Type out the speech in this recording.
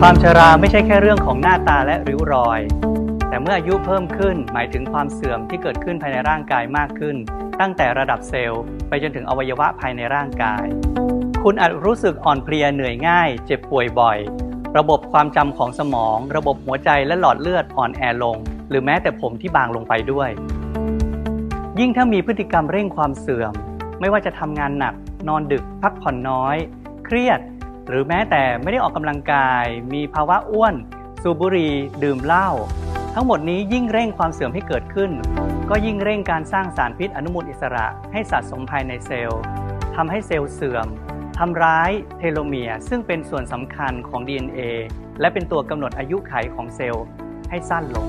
ความชราไม่ใช่แค่เรื่องของหน้าตาและริ้วรอย แต่เมื่ออายุเพิ่มขึ้นหมายถึงความเสื่อมที่เกิดขึ้นภายในร่างกายมากขึ้น ตั้งแต่ระดับเซลล์ไปจนถึงอวัยวะภายในร่างกาย คุณอาจรู้สึกอ่อนเพลียเหนื่อยง่าย เจ็บป่วยบ่อย ระบบความจำของสมอง ระบบหัวใจและหลอดเลือดอ่อนแอลง หรือแม้แต่ผมที่บางลงไปด้วย ยิ่งถ้ามีพฤติกรรมเร่งความเสื่อม ไม่ว่าจะทำงานหนัก นอนดึก พักผ่อนน้อย เครียด หรือแม้แต่ไม่ได้ออกกำลังกาย มีภาวะอ้วน สูบบุหรี่ดื่มเหล้าทั้งหมดนี้ยิ่งเร่งความเสื่อมให้เกิดขึ้น ก็ยิ่งเร่งการสร้างสารพิษอนุมูลอิสระให้สะสมภายในเซลล์ทำให้เซลล์เสื่อมทำร้ายเทโลเมียร์ซึ่งเป็นส่วนสำคัญของ DNA และเป็นตัวกำหนดอายุไขของเซลล์ให้สั้นลง